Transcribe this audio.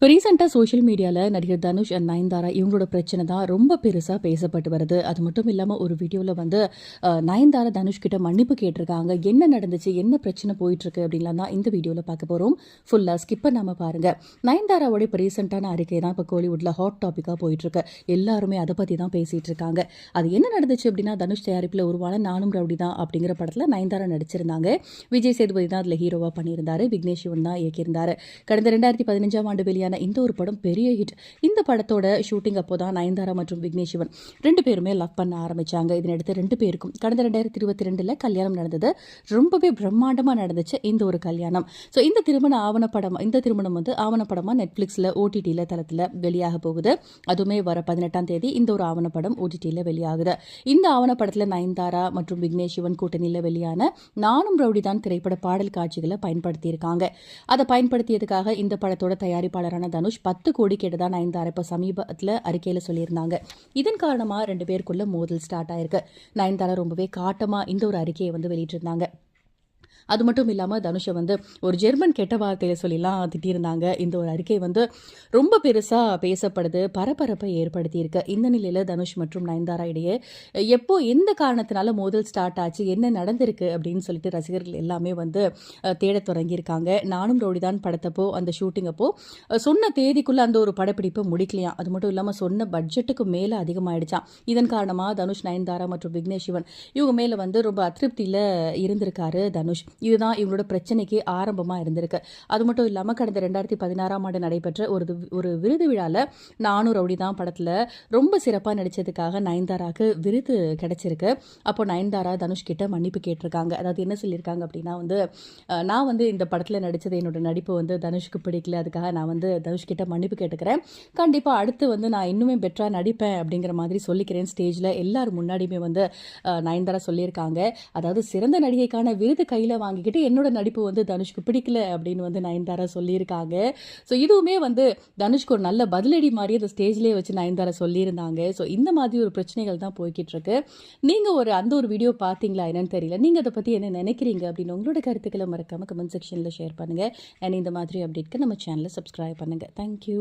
இப்போ ரீசெண்டாக சோஷியல் மீடியாவில் நடிகர் தனுஷ் அண்ட் நயன்தாரா இவங்களோட பிரச்சனை தான் ரொம்ப பெருசாக பேசப்பட்டு வருது. அது மட்டும் இல்லாமல் ஒரு வீடியோவில் வந்து நயன்தாரா தனுஷ் கிட்ட மன்னிப்பு கேட்டிருக்காங்க. என்ன நடந்துச்சு? என்ன பிரச்சனை போயிட்டுருக்கு? அப்படின்லாம் தான் இந்த வீடியோவில் பார்க்க போகிறோம் ஃபுல்லாக ஸ்கிப் பண்ணாமல் பாருங்கள் நயன்தாராவோட இப்போ ரீசெண்டான அறிக்கை தான் இப்போ கோலிவுட்டில் ஹாட் டாப்பிக்காக போயிட்டுருக்கு. எல்லாருமே அதை பற்றி தான் பேசிகிட்டு இருக்காங்க. அது என்ன நடந்துச்சு அப்படின்னா தனுஷ் தயாரிப்பில் உருவான நானும் ரவுடி தான் அப்படிங்கிற படத்தில் நயன்தாரா நடிச்சிருந்தாங்க. விஜய் சேதுபதி தான் அதில் ஹீரோவாக பண்ணியிருந்தாரு. விக்னேஷ் சிவன் தான் இயக்கியிருந்தாரு. கடந்த ரெண்டாயிரத்தி பதினஞ்சாம் ஆண்டு வெளியான இந்த ஒரு படம் பெரிய ஹிட் இந்த படத்தோட ஷூட்டிங் அப்போ தான் நயன்தாரா மற்றும் விக்னேஷ் சிவன் ரெண்டு பேருமே லவ் பண்ண ஆரம்பிச்சாங்க. இதனடுத்து ரெண்டு பேருக்கும் கடந்த ரெண்டாயிரத்தி இருபத்தி ரெண்டுல கல்யாணம் நடந்தது. ரொம்பவே பிரம்மாண்டமாக நடந்துச்சு இந்த ஒரு கல்யாணம். ஸோ இந்த திருமண ஆவணப்படம் இந்த திருமணம் வந்து ஆவணப்படமாக நெட்ஃப்ளிக்ஸில் ஓடிடியில் தளத்தில் வெளியாக போகுது. அதுவுமே வர பதினெட்டாம் தேதி இந்த ஒரு ஆவணப்படம் ஓடிடியில் வெளியாகுது. இந்த ஆவணப்படத்தில் நயன்தாரா மற்றும் விக்னேஷ் சிவன் கூட்டணியில் வெளியான நானும் ரவுடி தான் திரைப்பட பாடல் காட்சிகளை பயன்படுத்தியிருக்காங்க. அதை பயன்படுத்தியதுக்காக இந்த படத்தோட தயாரிப்பாளரான தனுஷ் பத்து கோடி கேட்டதா நயன்தாரா இப்போ சமீபத்தில் அறிக்கையில் சொல்லியிருந்தாங்க. இதன் காரணமாக ரெண்டு பேருக்குள்ள மோதல் ஸ்டார்ட் ஆயிருக்கு. நயன்தாரா ரொம்பவே காட்டமாக இந்த ஒரு அறிக்கையை வந்து வெளியிட்டிருந்தாங்க. அது மட்டும் இல்லாமல் தனுஷை வந்து ஒரு ஜெர்மன் கெட்ட வார்த்தையை சொல்லிலாம் திட்டியிருந்தாங்க. இந்த ஒரு அறிக்கை வந்து ரொம்ப பெருசாக பேசப்படுது பரபரப்பை ஏற்படுத்தியிருக்கு. இந்த நிலையில் தனுஷ் மற்றும் நயன்தாரா இடையே எப்போ எந்த காரணத்தினால மோதல் ஸ்டார்ட் ஆச்சு என்ன நடந்திருக்கு அப்படின்னு சொல்லிட்டு ரசிகர்கள் எல்லாமே வந்து தேடத் தொடங்கியிருக்காங்க. நானும் ரோடிதான் படத்தப்போ அந்த ஷூட்டிங் அப்போ சொன்ன தேதிக்குள்ளே அந்த ஒரு படப்பிடிப்பை முடிக்கலையாம். அது மட்டும் இல்லாமல் சொன்ன பட்ஜெட்டுக்கு மேலே அதிகமாயிடுச்சான் இதன் காரணமாக தனுஷ் நயன்தாரா மற்றும் விக்னேஷ் சிவன் இவங்க மேலே வந்து ரொம்ப அதிருப்தியில் இருந்திருக்காரு தனுஷ். இதுதான் இவங்களோட பிரச்சனைக்கு ஆரம்பமாக இருந்திருக்கு. அது மட்டும் இல்லாமல் கடந்த ரெண்டாயிரத்தி பதினாறாம் ஆண்டு நடைபெற்ற ஒரு ஒரு விருது விழாவில் நானூறு ரவுடி தான் படத்தில் ரொம்ப சிறப்பாக நடித்ததுக்காக நயன்தாராவுக்கு விருது கிடச்சிருக்கு. அப்போ நயன்தாரா தனுஷ் கிட்ட மன்னிப்பு கேட்டிருக்காங்க. அதாவது என்ன சொல்லியிருக்காங்க அப்படின்னா வந்து நான் வந்து இந்த படத்தில் நடித்தது என்னோட நடிப்பு வந்து தனுஷ்க்கு பிடிக்கல. அதுக்காக நான் வந்து தனுஷ் கிட்ட மன்னிப்பு கேட்டுக்கிறேன். கண்டிப்பாக அடுத்து வந்து நான் இன்னுமே பெட்டராக நடிப்பேன் அப்படிங்கிற மாதிரி சொல்லிக்கிறேன் ஸ்டேஜில். எல்லாரும் முன்னாடியுமே வந்து நயன்தாரா சொல்லியிருக்காங்க. அதாவது சிறந்த நடிகைக்கான விருது கையில் வாங்கிக்கிட்டு என்னோட நடிப்பு வந்து தனுஷ்க்கு பிடிக்கல அப்படின்னு வந்து நயன்தாரா சொல்லியிருக்காங்க. ஸோ இதுவுமே வந்து தனுஷ்க்கு ஒரு நல்ல பதிலடி மாதிரி அந்த ஸ்டேஜ்லேயே வச்சு நயன்தாரா சொல்லியிருந்தாங்க. ஸோ இந்த மாதிரி ஒரு பிரச்சனைகள் தான் போய்கிட்டு இருக்கு நீங்கள் ஒரு அந்த ஒரு வீடியோ பார்த்தீங்களா? என்னன்னு தெரியல. நீங்கள் அதை பற்றி என்ன நினைக்கிறீங்க? அப்படின்னு உங்களோட கருத்துக்களை மறக்காமல் கமெண்ட் செக்ஷனில் ஷேர் பண்ணுங்கள் அண்ட் இந்த மாதிரி அப்டேட்க்கு நம்ம சேனலை சப்ஸ்கிரைப் பண்ணுங்கள் தேங்க்யூ